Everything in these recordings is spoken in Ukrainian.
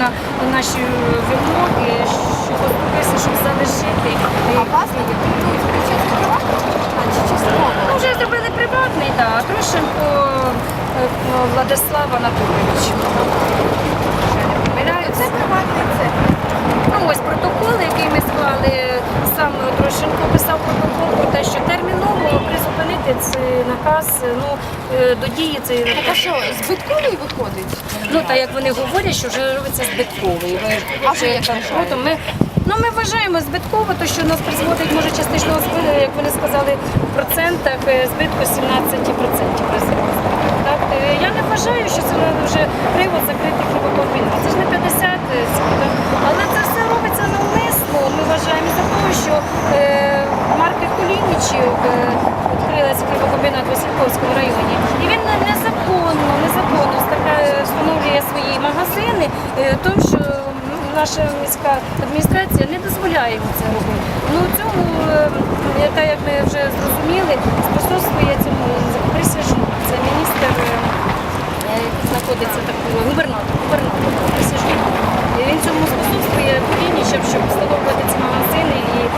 на наші вимоги, що поступився, щоб залишити. А вас не підтримують приватний? Чи частково? Ну, вже зробили приватний, да, а Трощенко е, Владислав Анатолійович. Вже не помиляюся. Це приватний це. Ну, ось протокол, який ми склали, сам Трощенко писав протокол про те, що терміново призупинити цей наказ ну, е, до дії цей Так а що, збитковий виходить? Ну, та як вони говорять, що вже робиться збитковий. А ви як там вважаєте? ми, ну, ми вважаємо збитково, то що нас призводить, може, частичного збитку, як вони сказали, в процентах е, збитку 17% призводить. Так, е, я не вважаю, що це вже привод закрити хлібокомбінат. Це ж не 50, е, але це все робиться навмисно. Ми вважаємо за того, що е, марки Кулінічів відкрилася хлібокомбінат в Васильковському районі. І він незаконно, незаконно вставляє- наша міська адміністрація не дозволяє йому це робити. Ну цьому, е, яка, як ми вже зрозуміли, способствує цьому присяжну. Це міністр. е, е, знаходиться так, губернатор, губернатор присяжний. Він цьому способствує Кулінічем, щоб встановлювати ці магазини. І е,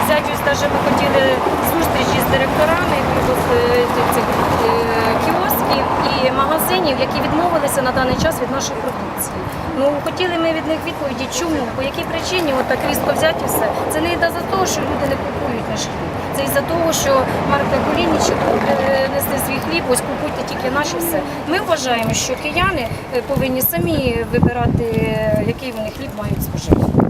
взяти навіть ми хотіли зустрічі з директорами е, цих е, і магазинів, які відмовилися на даний час від нашої продукції. Ну хотіли ми від них відповіді, чому, по якій причині от так різко взяти все. Це не йде за того, що люди не купують наш хліб. Це із-за того, що марка Кулінічів нести свій хліб, ось купуйте тільки наші все. Ми вважаємо, що кияни е, повинні самі вибирати, е, який вони хліб мають споживати.